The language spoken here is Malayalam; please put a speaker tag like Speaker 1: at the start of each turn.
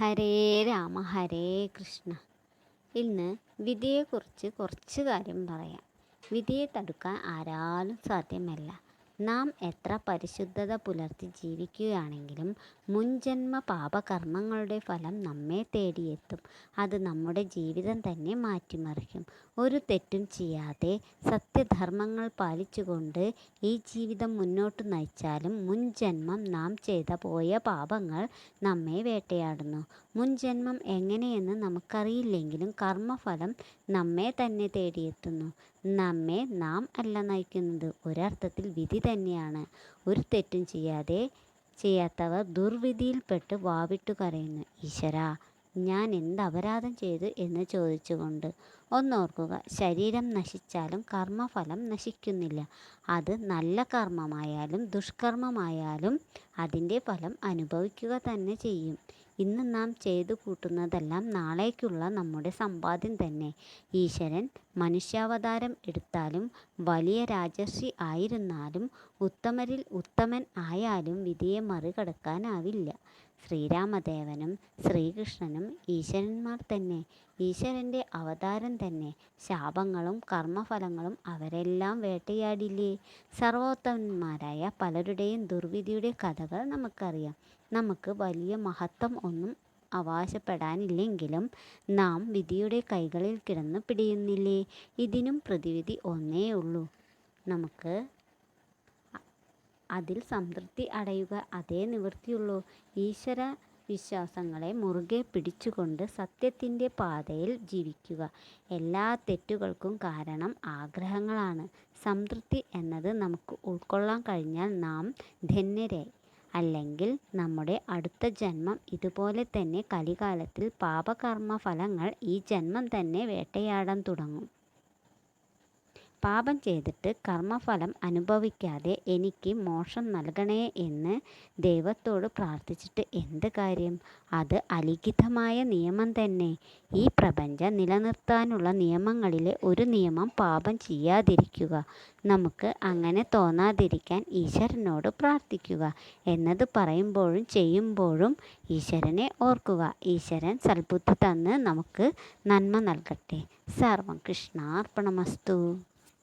Speaker 1: ഹരേ രാമ ഹരേ കൃഷ്ണ. ഇന്ന് വിധിയെക്കുറിച്ച് കുറച്ച് കാര്യം പറയാം. വിധിയെ തടുക്കാൻ ആരാലും സാധ്യമല്ല. നാം എത്ര പരിശുദ്ധത പുലർത്തി ജീവിക്കുകയാണെങ്കിലും മുൻജന്മ പാപകർമ്മങ്ങളുടെ ഫലം നമ്മെ തേടിയെത്തും. അത് നമ്മുടെ ജീവിതം തന്നെ മാറ്റിമറിക്കും. ഒരു തെറ്റും ചെയ്യാതെ സത്യധർമ്മങ്ങൾ പാലിച്ചുകൊണ്ട് ഈ ജീവിതം മുന്നോട്ട് നയിച്ചാലും മുൻജന്മം നാം ചെയ്ത പോയ പാപങ്ങൾ നമ്മെ വേട്ടയാടുന്നു. മുൻജന്മം എങ്ങനെയെന്ന് നമുക്കറിയില്ലെങ്കിലും കർമ്മഫലം നമ്മെ തന്നെ തേടിയെത്തുന്നു. നമ്മെ നാം അല്ല നയിക്കുന്നത്. ഒരർത്ഥത്തിൽ വിധി തന്നെയാണ്. ഒരു തെറ്റും ചെയ്യാതെ ചെയ്യാത്തവർ ദുർവിധിയിൽപ്പെട്ട് വാവിട്ടു കരയുന്നു. ഈശ്വരാ. ഞാൻ എന്ത് അപരാധം ചെയ്തു എന്ന് ചോദിച്ചുകൊണ്ട് ഒന്നോർക്കുക. ശരീരം നശിച്ചാലും കർമ്മഫലം നശിക്കുന്നില്ല. അത് നല്ല കർമ്മമായാലും ദുഷ്കർമ്മമായാലും അതിന്റെ ഫലം അനുഭവിക്കുക തന്നെ ചെയ്യും. ഇന്ന് നാം ചെയ്തു കൂട്ടുന്നതെല്ലാം നാളേക്കുള്ള നമ്മുടെ സമ്പാദ്യം തന്നെ. ഈശ്വരൻ മനുഷ്യാവതാരം എടുത്താലും വലിയ രാജർഷി ആയിരുന്നാലും ഉത്തമരിൽ ഉത്തമൻ ആയാലും വിധിയെ മറികടക്കാനാവില്ല. ശ്രീരാമദേവനും ശ്രീകൃഷ്ണനും ഈശ്വരന്മാർ തന്നെ. ഈശ്വരന്റെ അവതാരം തന്നെ. ശാപങ്ങളും കർമ്മഫലങ്ങളും അവരെല്ലാം വേട്ടയാടില്ലേ? സർവോത്തമന്മാരായ പലരുടെയും ദുർവിധിയുടെ കഥകൾ നമുക്കറിയാം. നമുക്ക് വലിയ മഹത്വം ഒന്നും അവകാശപ്പെടാനില്ലെങ്കിലും നാം വിധിയുടെ കൈകളിൽ കിടന്ന് പിടിയുന്നില്ലേ? ഇതിനും പ്രതിവിധി ഒന്നേ ഉള്ളൂ നമുക്ക് അതിൽ സംതൃപ്തി അടയുക അതേ നിവൃത്തിയുള്ളൂ. ഈശ്വര വിശ്വാസങ്ങളെ മുറുകെ പിടിച്ചുകൊണ്ട് സത്യത്തിന്റെ പാതയിൽ ജീവിക്കുക. എല്ലാ തെറ്റുകൾക്കും കാരണം ആഗ്രഹങ്ങളാണ്. സംതൃപ്തി എന്നത് നമുക്ക് ഉൾക്കൊള്ളാൻ കഴിഞ്ഞാൽ നാം ധന്യരായി. അല്ലെങ്കിൽ നമ്മുടെ അടുത്ത ജന്മം ഇതുപോലെ തന്നെ കലികാലത്തിൽ പാപകർമ്മ ഫലങ്ങൾ ഈ ജന്മം തന്നെ വേട്ടയാടാൻ തുടങ്ങും. പാപം ചെയ്തിട്ട് കർമ്മഫലം അനുഭവിക്കാതെ എനിക്ക് മോക്ഷം നൽകണേ എന്ന് ദൈവത്തോട് പ്രാർത്ഥിച്ചിട്ട് എന്ത് കാര്യം? അത് അലിഖിതമായ നിയമം തന്നെ. ഈ പ്രപഞ്ചം നിലനിർത്താനുള്ള നിയമങ്ങളിലെ ഒരു നിയമം പാപം ചെയ്യാതിരിക്കുക. നമുക്ക് അങ്ങനെ തോന്നാതിരിക്കാൻ ഈശ്വരനോട് പ്രാർത്ഥിക്കുക. എന്നത് പറയുമ്പോഴും ചെയ്യുമ്പോഴും ഈശ്വരനെ ഓർക്കുക. ഈശ്വരൻ സൽബുദ്ധി തന്ന് നമുക്ക് നന്മ നൽകട്ടെ. സർവം കൃഷ്ണാർപ്പണമസ്തു.